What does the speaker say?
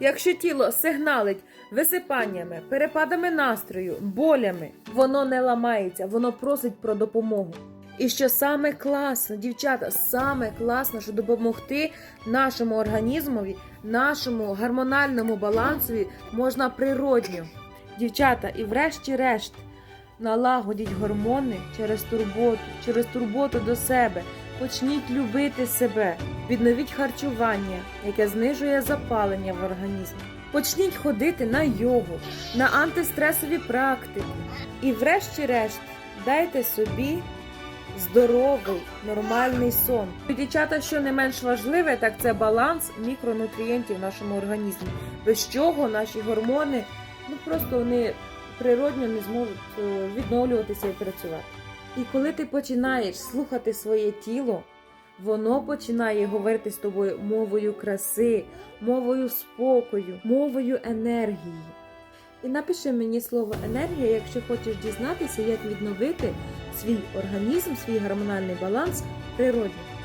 Якщо тіло сигналить висипаннями, перепадами настрою, болями, воно не ламається, воно просить про допомогу. І що саме класно, дівчата, саме класно, що допомогти нашому організмові, нашому гормональному балансові можна природньо. Дівчата, і врешті-решт налагодіть гормони через турботу, через турботу до себе. Почніть любити себе, відновіть харчування, яке знижує запалення в організмі. Почніть ходити на йогу, на антистресові практики. І врешті-решт дайте собі здоровий, нормальний сон. І, Дівчата, що не менш важливе, так це баланс мікронутрієнтів в нашому організмі, без чого наші гормони ну просто вони природньо не зможуть е, відновлюватися і працювати. І коли ти починаєш слухати своє тіло, воно починає говорити з тобою мовою краси, мовою спокою, мовою енергії. І напиши мені слово енергія, якщо хочеш дізнатися, як відновити свій організм, свій гормональний баланс природньо.